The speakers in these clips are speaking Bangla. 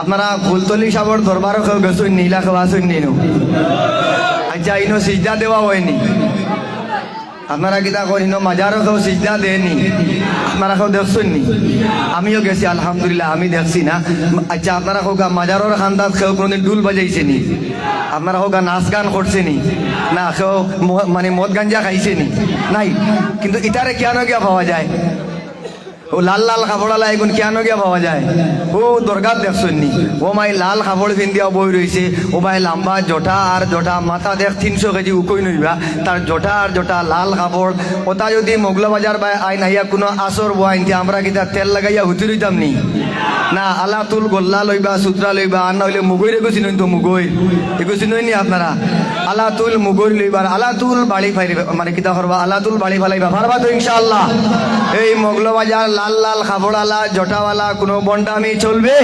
আপনারা ফুলতলি সাবর গেছেন নীলা খাওয়া আসুন নিনু। আচ্ছা ইনো সিজদা দেওয়া হয়নি আপনারা কিতা করিন মাজারও কেউ সিজদা দেয়নি আপনারা কেউ দেখছেন নি? আমিও গেছি, আলহামদুলিল্লাহ, আমি দেখছি না। আচ্ছা আপনারা হোক মাজারের খান্দাত কেউ কোনোদিন ডুল বাজাইছে নি? আপনারা হোক নাচ গান করছে নি? না কেউ মানে মদ গাঞ্জা খাইছে নি? নাই। কিন্তু ইটারে কেন গিয়া পাওয়া যায়? ও লাল লাল কাপড়ালা এগুন কেন গিয়া পাওয়া যায়। ও দরগার দেখছেন নি? ও মাই লাল কাপড় পিন্দিয়া বই রয়েছে ও ভাই লাম্বা জটা আর জটা মাথা দেখ তিনশো কেজি উকই নইবা তার জটা আর জটা লাল কাপড়। ওটা যদি মোগলা বাজার বা আইন আইয়া কোনো আসর বয়াইন আমরা কিতা তেল লাগাইয়া হুতি রইতাম নি? না, আলা তুল গোল্লা লইবা সুতরা লইবা আর নইলে মুগই রেগো চিনই তো মুগই এগো চিনই নি আপনারা? আলা তুল মুগই লইবা, আলা তুল বাড়ি ফাইরে মানে কিতা করবা আলা তুল বাড়ি ফালাইবা। পারবা তো ইনশাআল্লাহ। এই মোগলো বাজার লাল লাল খাবড়ালা, জটাওয়ালা, কোনো বন্ডামি চলবে?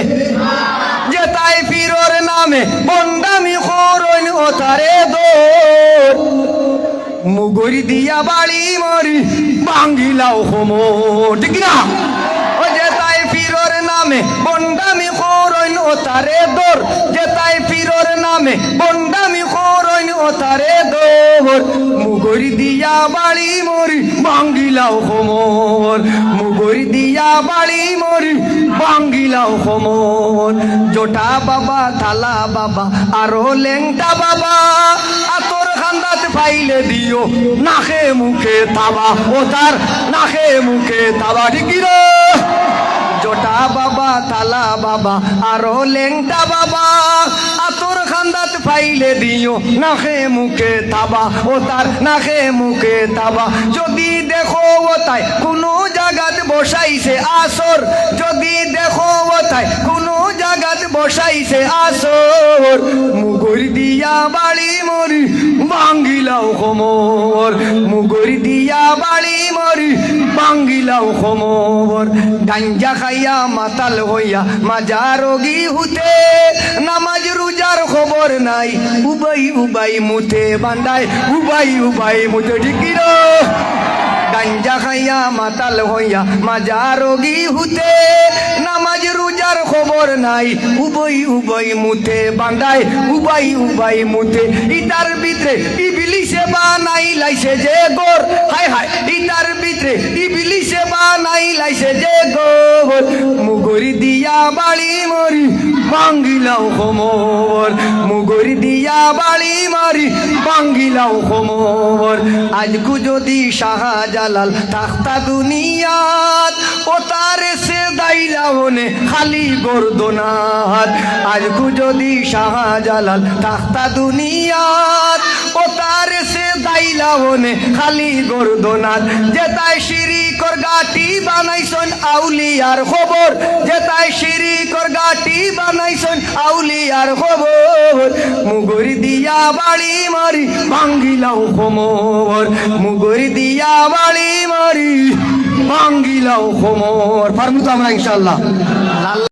যে তাই ফিরোর নামে বন্ডামি করইন ও তারে দোর। মুগরি দিয়া বাড়ি মরি বাঙ্গিলাও হোমো ঠিক না ও যে তাই ফিরোর নামে বন্ডামি করইন ও তারে দোর। যে তাই ফিরোর নামে বন্ডামি তারে দোর মুগরি দিয়া বাড়ি মরি বাঙ্গিলাও হোমর। মুগরি দিয়া বাড়ি মরি বাঙ্গিলাও হোমর। জোটা বাবা, থালা বাবা, আরও লেংটা বাবা, আতর খান্দাত ফাইলে দিও, নাখে মুখে তাবা, ও তার নাখে মুখে তাবা ঠিক রে। জোটা বাবা, তালা বাবা, আরও লেংটা বাবা। আতর খান্দাত ফাইলে দিও, নাখে মুখে তাবা, ও তার নাখে মুখে তাবা। যদি দেখো ও তাই, কোনো জাগাত বসাইছে আসর যদি দেখো ও তাই কোনো জায়গাত বসাইছে আসর। মুগরি দিয়া বাড়ি মরি বাঙ্গিলাও খমর। মুগরি দিয়া বাড়ি মরি বাঙ্গিলাও খমর। গাঞ্জা খাইয়া মাতাল হইয়া মাজা রোগী হুতে। নামাজ রোজার খবর নাই, উবাই উবাই মুতে বান্দায়, উবাই উবাই মুতে ঠিকির গাঞ্জা খাইয়া মাতাল হইয়া মাজা রোগী হুতে। রোজার খবর নাই উবই উবই মুতে বান্দায় উবাই উবাই মুতে ইটার ভিতরে ইবিলিশে বানাই লাইছে যে গোর। হায় হায়, ইটার ভিতরে ইবিলিশে বানাই লাইছে যে গোর। মুগরি দিয়া বাড়ি মরি বাঙ্গিলাও খমর। মুগরি দিয়া বাড়ি মারি বাঙ্গিলাও খমর। আজকু যদি শাহজালাল তাখতা দুনিয়াত ও তারে সে দাইলা হনে খালি গর্দনাত আজকু যদি শাহজালাল তাখতা দুনিয়াত, ও তারে সে দাইলা হনে খালি গর্দনাত যে তাই শিরিকর গাটি বানাইছন আউলিয়ার খবর যে তাই শিরিকর গাটি বানাইছন আউলিয়ার খবর। মুগরি দিয়া বাড়ি মারি ভাঙ্গিলাও খমর। মুগরি দিয়া বাড়ি মারি ভাঙ্গিলাও খোমর পারমু তো আমরা ইনশাল্লাহ লাল